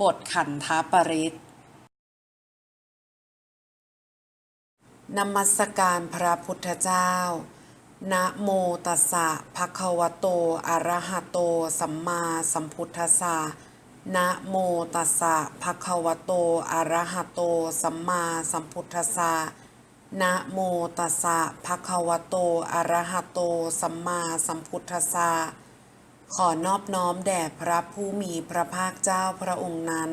บทขันธปริตนมัสการพระพุทธเจ้า นะโมตัสสะภะคะวะโต อะระหะโต สัมมาสัมพุทธัสสะ นะโมตัสสะภะคะวะโต อะระหะโต สัมมาสัมพุทธัสสะ นะโมตัสสะภะคะวะโต อะระหะโต สัมมาสัมพุทธัสสะ ขอนอบน้อมแด่พระผู้มีพระภาคเจ้าพระองค์นั้น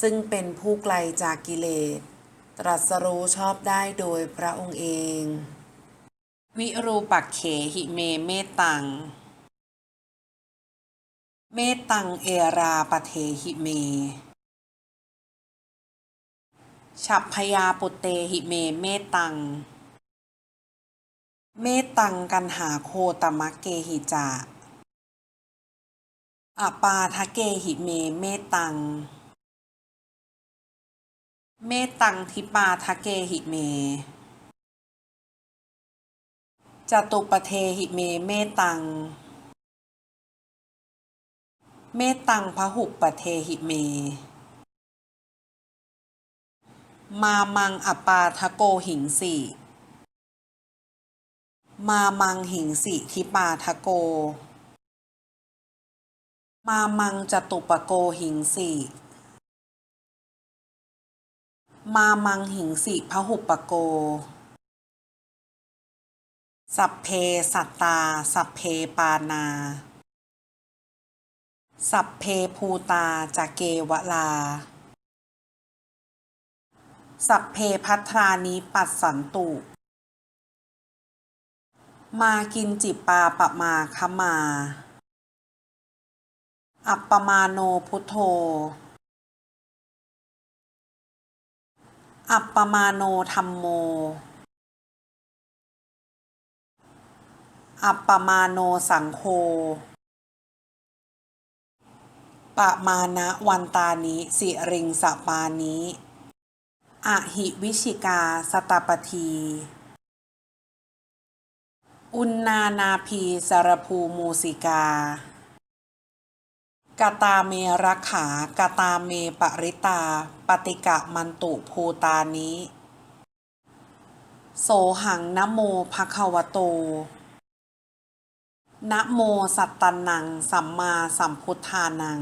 ซึ่งเป็นผู้ไกลจากกิเลส ตรัสรู้ชอบได้โดยพระองค์เอง วิรูปักเขหิเมเมตตัง เมตตังเอราปเทหิเม ฉัพพยาปุเตหิเมเมตตัง เมตตังกันหาโคตมะเกหิจา อปาทะเกหิเมเมตัง เมตังทิปาทะเกหิเมจตุปเทหิเมเมตัง เมตังพหุปเทหิเม มามังอปาทะโกหิงสิมามังหิงสิทิปาทะโก มามังจตุปโกหิงสิมามังหิงสิพหุปโก สัพเพสัตตา สัพเพปานา สัพเพภูตาจเกวลา สัพเพพัทรานิปัสสันตุ มากินจิปาปะมาคมา อัปปมาโนพุทโธ อัปปมาโนธรรมโม อัปปมาโนสังโฆปะมานะวันตานิสิริงสปานิอหิวิชิกาสตปที อุณนานาพีสารภูมูสิกา กตาเมรักขากตาเมปริตา ปฏิกะมันตุภูตานิโสหังนะโมภะคะวโตนะโมสัตตนัง สัมมาสัมพุทธานัง